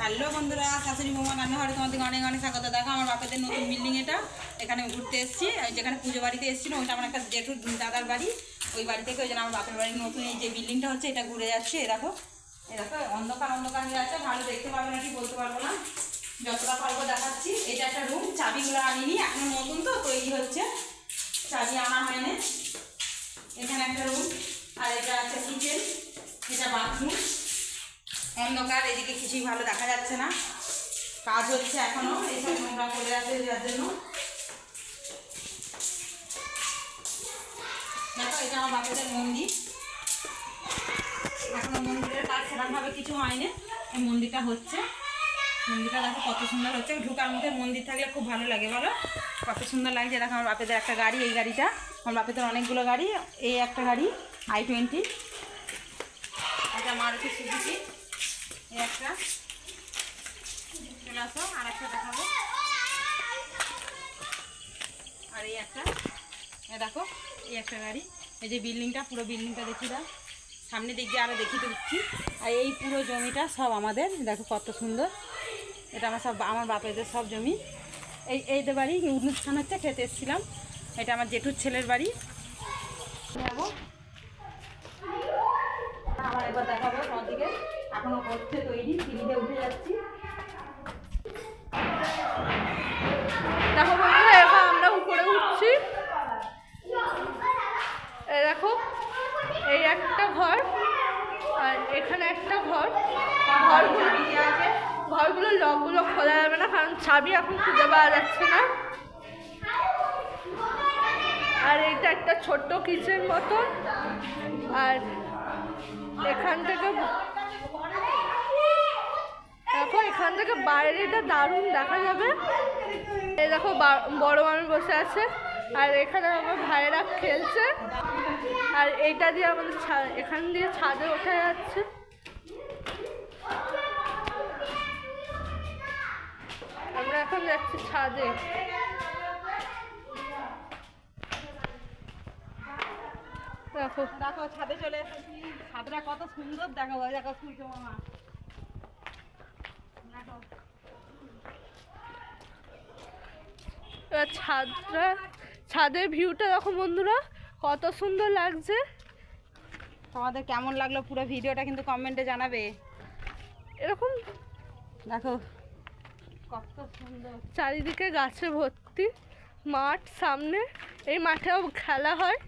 Hello বন্ধুরা, শাশুড়ি বৌমা রান্নাঘরে তোমাদেরকে অনেক অনেক স্বাগত। দেখো, আমার বাপেদের নতুন বিল্ডিং এটা। এখানে ঘুরতে এসেছি। যেখানে পুজো বাড়িতে এসেছিল ওইটা আমার একটা জেঠুর দাদার বাড়ি। ওই বাড়ি থেকে ওই জন্য আমার বাপের বাড়ির নতুন এই যে বিল্ডিংটা হচ্ছে, এটা ঘুরে যাচ্ছে। দেখো দেখো, অন্ধকার অন্ধকার হয়ে আছে, ভালো দেখতে পারবে না কি বলতে পারব না। যতটা পারব দেখাচ্ছি। এটা একটা রুম চাবিগুলো আনিনি, এখন নতুন তো, তৈরি হচ্ছে। চাবি আনা হয়নি। এখানে একটা রুম আর এটা আছে কিচেন এটা বাথরুম অন্ধকার, এদিকে কিছুই ভালো দেখা যাচ্ছে না। কাজ হচ্ছে এখনও এইসব নোংরা করে আছে যার জন্য। দেখো, এটা আমার বাপেদের মন্দির। এখনও মন্দিরের কাজ সেরকমভাবে কিছু হয়নি, এই মন্দিরটা হচ্ছে। মন্দিরটা দেখো কত সুন্দর হচ্ছে, ঢুকার মধ্যে মন্দির থাকলে খুব ভালো লাগে, বলো? কত সুন্দর লাগছে, দেখো আমার বাপেদের একটা গাড়ি, এই গাড়িটা। আমার বাপেদের অনেকগুলো গাড়ি, এই একটা গাড়ি আই টোয়েন্টি এটা মারুতি সুজুকি। একটা। আর একটা দেখাবো। আর এই একটা। দেখো, এই একটা এই যে পুরো দেখি দাও। দিক দিয়ে আরও দেখি দিচ্ছি আর এই পুরো জমিটা সব আমাদের। দেখো কত সুন্দর। এটা আমার সব, আমার বাপেদের সব জমি। এই এই বাড়ি অনুষ্ঠান হচ্ছে, খেতে এসেছিলাম। এটা আমার জেঠুর ছেলের বাড়ি। আবার একবার দেখাবো এখনও হচ্ছে তৈরি, সিঁড়িতে উঠে যাচ্ছি। দেখো আমরা উপরে উঠছি। দেখো, এই একটা ঘর, আর এখানে একটা ঘর। ঘরগুলো আছে। ঘরগুলোর লকগুলো খোলা যাবে না, কারণ চাবি এখন খুঁজে পাওয়া যাচ্ছে না। আর এটা একটা ছোট্ট কিচেন মতন। আর এখান থেকে থেকে বাইরেটা দারুণ দেখা যাবে। এই দেখো বড় মানুষ বসে আছে, আর এখানে আমার ভাইয়েরা খেলছে। আর এইটা দিয়ে আমাদের এখান দিয়ে ছাদে ওঠা যাচ্ছে। আমরা এখন যাচ্ছি ছাদে। দেখো। দেখো, ছাদে চলে ছাদটা কত সুন্দর দেখো দেখো সূর্য মামা। এবার ছাদটা ছাদের ভিউটা দেখো বন্ধুরা কত সুন্দর লাগছে। তোমাদের কেমন লাগল পুরো ভিডিওটা কিন্তু কমেন্টে জানাবে। এরকম দেখো কত সুন্দর। চারিদিকে গাছে ভর্তি মাঠ সামনে এই মাঠেও খেলা হয়।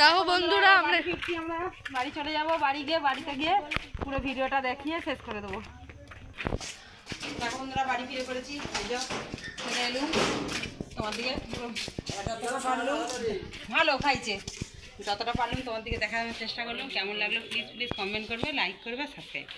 দেখো বন্ধুরা আমরা ফিরছি আমরা। বাড়ি চলে যাব বাড়ি গিয়ে বাড়িতে গিয়ে পুরো ভিডিওটা দেখিয়ে শেষ করে দেবো। দেখো বন্ধুরা বাড়ি ফিরে যে চলে এলুম। তোমার দিকে ভালো খাইছে। যতটা পারলাম তোমার দিকে দেখানোর চেষ্টা করলাম। কেমন লাগল প্লিজ প্লিজ কমেন্ট করবে লাইক করবে সাবস্ক্রাইব